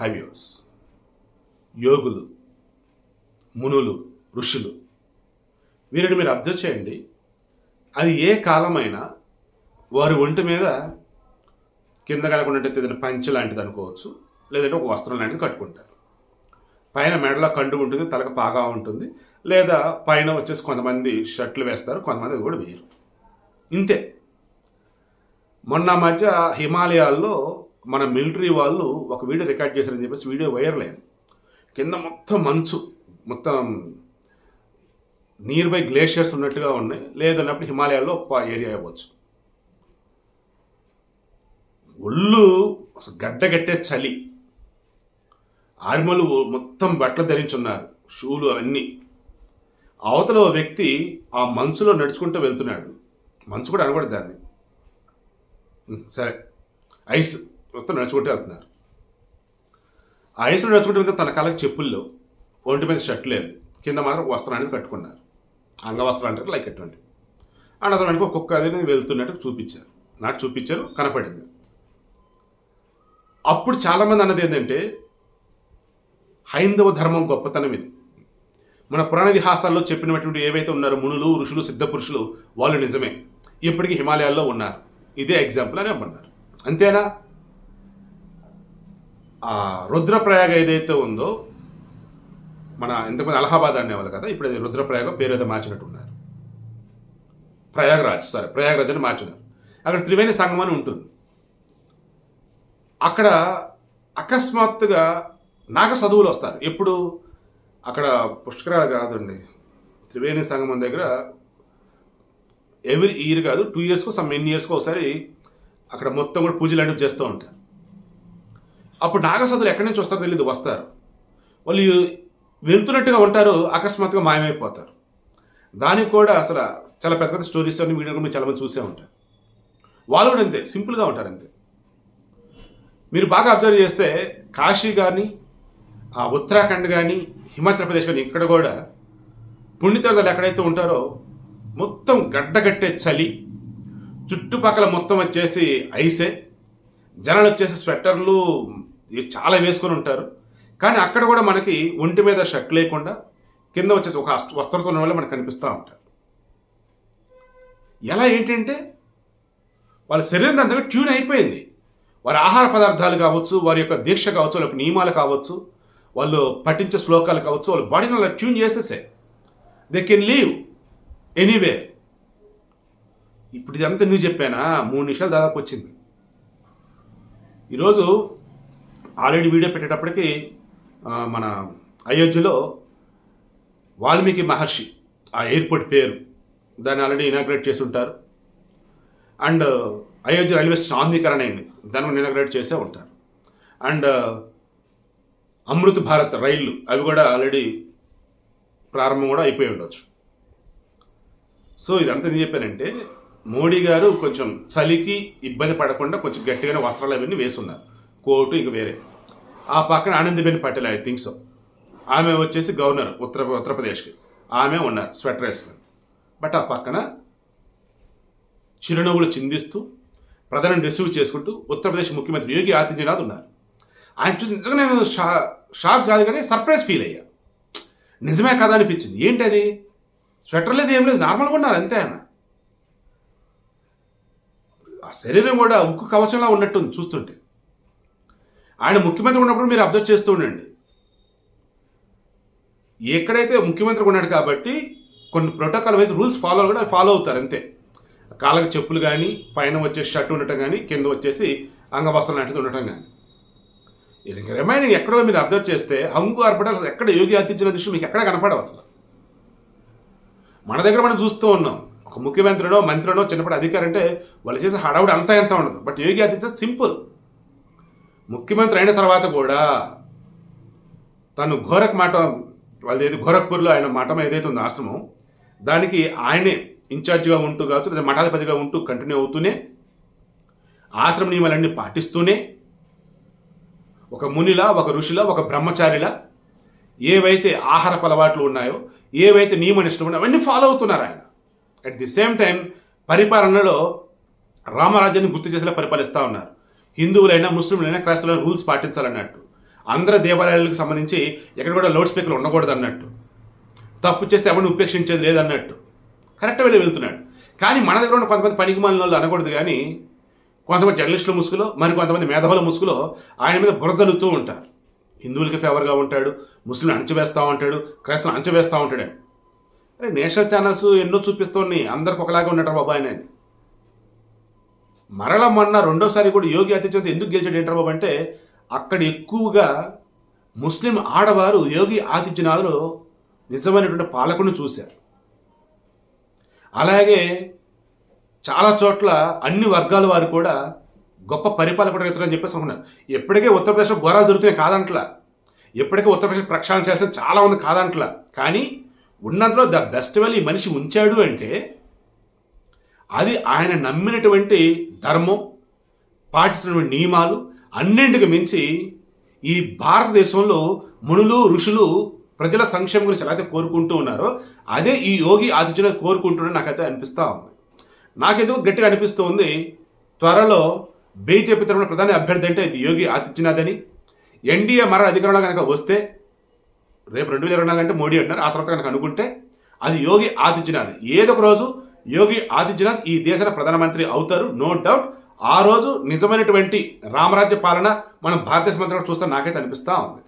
హైవ్యూస్ యోగులు మునులు ఋషులు. వీరిని మీరు అబ్జర్వ్ చేయండి. అది ఏ కాలమైనా వారి ఒంటి మీద కింద కనుకున్నట్టు ఏదైనా పంచి లాంటిది అనుకోవచ్చు లేదంటే ఒక వస్త్రం లాంటిది కట్టుకుంటారు. పైన మెడలో కండు ఉంటుంది తలకు పాగా ఉంటుంది లేదా పైన వచ్చేసి కొంతమంది షర్ట్లు వేస్తారు కొంతమంది అది కూడా వేయరు. ఇంతే. మొన్న మధ్య హిమాలయాల్లో మన మిలిటరీ వాళ్ళు ఒక వీడియో రికార్డ్ చేశారని చెప్పేసి వీడియో వైరల్ అయింది. కింద మొత్తం మంచు మొత్తం నియర్ బై గ్లేషియర్స్ ఉన్నట్టుగా ఉన్నాయి. లేదన్నప్పుడు హిమాలయాల్లో ఒక ఏరియా అవ్వచ్చు. ఒళ్ళు అసలు గడ్డగట్టే చలి. ఆర్మలు మొత్తం బట్టలు ధరించున్నారు. షూలు అవన్నీ అవతల ఓ వ్యక్తి ఆ మంచులో నడుచుకుంటూ వెళ్తున్నాడు. మంచు కూడా అనకూడదు దాన్ని. సరే. ఐస్. మొత్తం నడుచుకుంటూ వెళ్తున్నారు. ఆ ఐస్లో నడుచుకుంటూ వెళ్తే తన కాళ్ళకి చెప్పుల్లో ఒంటి మీద షర్ట్ లేదు. కింద మాత్రం వస్త్రాన్ని కట్టుకున్నారు. అంగవస్త్రం లైక్ ఎటువంటి అండ్ అతనికి ఒక్కొక్క అదే వెళ్తున్నట్టు చూపించారు. నాకు చూపించారు కనపడింది. అప్పుడు చాలామంది అన్నది ఏంటంటే హైందవ ధర్మం గొప్పతనం ఇది. మన పురాణ ఇతిహాసాల్లో చెప్పినటువంటి ఏవైతే ఉన్నారో మునులు ఋషులు సిద్ధపురుషులు వాళ్ళు నిజమే. ఇప్పటికీ హిమాలయాల్లో ఉన్నారు. ఇదే ఎగ్జాంపుల్ అని అమ్మన్నారు. అంతేనా? ఆ రుద్రప్రయాగ ఏదైతే ఉందో మన ఇంతకుముందు అలహాబాద్ అనేవాళ్ళు కదా ఇప్పుడు అది రుద్రప్రయాగ పేరు ఏదో మార్చినట్టున్నారు ప్రయాగరాజ్ సారీ ప్రయాగరాజ్ అని మార్చున్నారు. అక్కడ త్రివేణి సంగమం అని ఉంటుంది. అక్కడ అకస్మాత్తుగా నాగ చదువులు వస్తారు. ఎప్పుడు? అక్కడ పుష్కరాలు కాదండి. త్రివేణి సంగమం దగ్గర ఎవ్రీ ఇయర్ కాదు టూ ఇయర్స్కో సమ్ ఎన్ని ఇయర్స్కో ఒకసారి అక్కడ మొత్తం కూడా పూజలు అనేవి చేస్తూ ఉంటారు. అప్పుడు నాగసదులు ఎక్కడి నుంచి వస్తారో తెలియదు వస్తారు. వాళ్ళు వెళ్తున్నట్టుగా ఉంటారు అకస్మాత్తుగా మాయమైపోతారు. దానికి కూడా అసలు చాలా పెద్ద పెద్ద స్టోరీస్ అన్ని వీడియో కూడా చాలా మంది చూసే ఉంటారు. వాళ్ళు కూడా అంతే సింపుల్గా ఉంటారు అంతే. మీరు బాగా అబ్జర్వ్ చేస్తే కాశీ కానీ ఆ ఉత్తరాఖండ్ కానీ హిమాచల్ ప్రదేశ్ కానీ ఇక్కడ కూడా పుణ్యతీర్థాలు ఎక్కడైతే ఉంటారో మొత్తం గడ్డగట్టే చలి చుట్టుపక్కల మొత్తం వచ్చేసి ఐసే. జనాలు వచ్చేసి స్వెటర్లు చాలా వేసుకొని ఉంటారు. కానీ అక్కడ కూడా మనకి ఒంటి మీద షర్ట్ లేకుండా కింద వచ్చేసి ఒక వస్త్రంతో ఉన్న వాళ్ళు మనకు కనిపిస్తూ ఉంటారు. ఎలా ఏంటంటే వాళ్ళ శరీరం అంతగా ట్యూన్ అయిపోయింది. వారి ఆహార పదార్థాలు కావచ్చు వారి యొక్క దీక్ష కావచ్చు వాళ్ళ యొక్క నియమాలు కావచ్చు వాళ్ళు పఠించే శ్లోకాలు కావచ్చు వాళ్ళ బాడీని అలా ట్యూన్ చేసేసే దే కెన్ లీవ్ ఎనీవే ఇప్పుడు ఇదంతా ఎందుకు చెప్పానా? మూడు నిమిషాలు దాదాపు వచ్చింది. ఈరోజు ఆల్రెడీ వీడియో పెట్టేటప్పటికి మన అయోధ్యలో వాల్మీకి మహర్షి ఆ ఎయిర్పోర్ట్ పేరు దాన్ని ఆల్రెడీ ఇనాగ్రేట్ చేసి ఉంటారు అండ్ అయోధ్య రైల్వే స్టాంధీకరణ అయింది దాన్ని ఇనాగ్రేట్ చేసే ఉంటారు. అండ్ అమృత్ భారత్ రైళ్ళు అవి కూడా ఆల్రెడీ ప్రారంభం కూడా అయిపోయి ఉండొచ్చు. సో ఇదంతా ఏం చెప్పానంటే మోడీ గారు కొంచెం చలికి ఇబ్బంది పడకుండా కొంచెం గట్టిగానే వస్త్రాలు అవన్నీ వేసున్నారు. కోటు ఇంక వేరే. ఆ పక్కన Anandiben Patel I think so ఆమె వచ్చేసి గవర్నర్ ఉత్తర ఉత్తరప్రదేశ్కి. ఆమె ఉన్నారు స్వెటర్ వేసుకుని. బట్ ఆ పక్కన చిరునవ్వులు చిందిస్తూ ప్రధాని రిసీవ్ చేసుకుంటూ ఉత్తరప్రదేశ్ ముఖ్యమంత్రి యోగి ఆదిత్యనాథ్ ఉన్నారు. ఆయన చూసి నిజంగా నేను షా షాక్ కాదు కానీ సర్ప్రైజ్ ఫీల్ అయ్యా. నిజమే కదా అనిపించింది. ఏంటి అది స్వెటర్ లేదు ఏం లేదు నార్మల్గా ఉన్నారు అంతే ఆయన. ఆ శరీరం కూడా ఉక్కు కవచంలా ఉన్నట్టుంది చూస్తుంటే. ఆయన ముఖ్యమంత్రి ఉన్నప్పుడు మీరు అబ్జర్వ్ చేస్తూ ఉండండి. ఎక్కడైతే ముఖ్యమంత్రి ఉన్నాడు కాబట్టి కొన్ని ప్రోటోకాల్ వైజ్ రూల్స్ ఫాలో కూడా ఫాలో అవుతారు అంతే. కాళ్ళకి చెప్పులు కానీ పైన వచ్చే షర్ట్ ఉండటం కానీ కింద వచ్చేసి అంగవస్త్రం లాంటిది ఉండటం కానీ ఇంకా రిమైనింగ్ ఎక్కడో మీరు అబ్జర్వ్ చేస్తే హంగు ఆర్పడాలు అసలు ఎక్కడ యోగి ఆదిత్యనాథ్ దృష్టి మీకు ఎక్కడ కనపడవు అసలు. మన దగ్గర మనం చూస్తూ ఉన్నాం. ఒక ముఖ్యమంత్రినో మంత్రినో చిన్నప్పటి అధికారి అంటే వాళ్ళు చేసే హడావుడి అంతా ఎంత ఉండదు. But Yogi Adityanath simple. ముఖ్యమంత్రి అయిన తర్వాత కూడా తను ఘోరక్ మాట వాళ్ళది ఏది గోరఖ్పూర్లో ఆయన మఠం ఏదైతే ఉందో ఆశ్రమం దానికి ఆయనే ఇన్ఛార్జిగా ఉంటూ కావచ్చు లేదా మఠాధిపతిగా ఉంటూ కంటిన్యూ అవుతూనే ఆశ్రమ నియమాలన్నీ పాటిస్తూనే ఒక మునిలా ఒక ఋషిలా ఒక బ్రహ్మచారిలా ఏవైతే ఆహారపు అలవాట్లు ఉన్నాయో ఏవైతే నియమ నిష్టలు ఉన్నాయో అవన్నీ ఫాలో అవుతున్నారు ఆయన. అట్ ది సేమ్ టైం పరిపాలనలో రామరాజ్యాన్ని గుర్తు చేసేలా పరిపాలిస్తూ ఉన్నారు. హిందువులైనా ముస్లింలైనా క్రైస్తవులైనా రూల్స్ పాటించాలన్నట్టు. అందరి దేవాలయాలకు సంబంధించి ఎక్కడ కూడా లౌడ్ స్పీకర్లు ఉండకూడదు అన్నట్టు తప్పు చేస్తే ఎవరిని ఉపేక్షించేది లేదన్నట్టు. కరెక్ట్ వెళ్ళి వెళ్తున్నాడు. కానీ మన దగ్గర ఉన్న కొంతమంది పనికిమాలిన వాళ్ళు అనకూడదు కానీ కొంతమంది జర్నలిస్టుల ముసుగులో మరి కొంతమంది మేధావుల ముసుగులో ఆయన మీద బురదలుతూ ఉంటారు. హిందువులకి ఫేవర్గా ఉంటాడు ముస్లింలు అణచివేస్తూ ఉంటాడు క్రైస్తవులు అణచివేస్తూ ఉంటాడు అరే నేషనల్ ఛానల్స్ ఎన్నో చూపిస్తూ ఉన్నాయి అందరికి ఒకలాగే ఉన్నట్టు బాబు ఆయన మరల మొన్న రెండోసారి కూడా యోగి ఆదిత్యనాథ్ ఎందుకు గెలిచాడు ఏంటారు బాబు అంటే అక్కడ ఎక్కువగా ముస్లిం ఆడవారు యోగి ఆదిత్యనాథ్లో నిజమైనటువంటి పాలకుని చూశారు. అలాగే చాలా చోట్ల అన్ని వర్గాల వారు కూడా గొప్ప పరిపాలకుడు అవుతారని చెప్పేసి అనుకున్నారు. ఎప్పటికే ఉత్తరప్రదేశ్లో ఘోరాలు జరుగుతున్నాయి కాదంట్లా. ఎప్పటికే ఉత్తరప్రదేశ్ ప్రక్షాళన చేయాల్సిన చాలా ఉంది కాదంట్లా. కానీ ఉన్నంతలో ద బెస్ట్ వెల్ ఈ మనిషి ఉంచాడు అంటే అది ఆయన నమ్మినటువంటి ధర్మం పాటిస్తున్నటువంటి నియమాలు అన్నింటికి మించి ఈ భారతదేశంలో మునులు ఋషులు ప్రజల సంక్షేమం గురించి ఎలా అయితే కోరుకుంటూ ఉన్నారో అదే ఈ యోగి ఆదిత్యనాథ్ కోరుకుంటున్న నాకైతే అనిపిస్తూ ఉంది. నాకెందుకు గట్టిగా అనిపిస్తూ ఉంది త్వరలో బీజేపీ తరఫున ప్రధాని అభ్యర్థి అంటే ఇది యోగి ఆదిత్యనాథ్ అని. ఎన్డీఏ మరణ అధికారంలో కనుక వస్తే రేపు రెండు వేల ఇరవై నాలుగు అంటే మోడీ అంటున్నారు. ఆ తర్వాత కనుక అనుకుంటే అది యోగి ఆదిత్యనాథ్. ఏదో ఒక రోజు యోగి ఆదిత్యనాథ్ ఈ దేశ ప్రధానమంత్రి అవుతారు. నో డౌట్ ఆ రోజు నిజమైనటువంటి రామరాజ్య పాలన మనం భారతదేశం అంతా చూస్తాం నాకైతే అనిపిస్తూ ఉంది.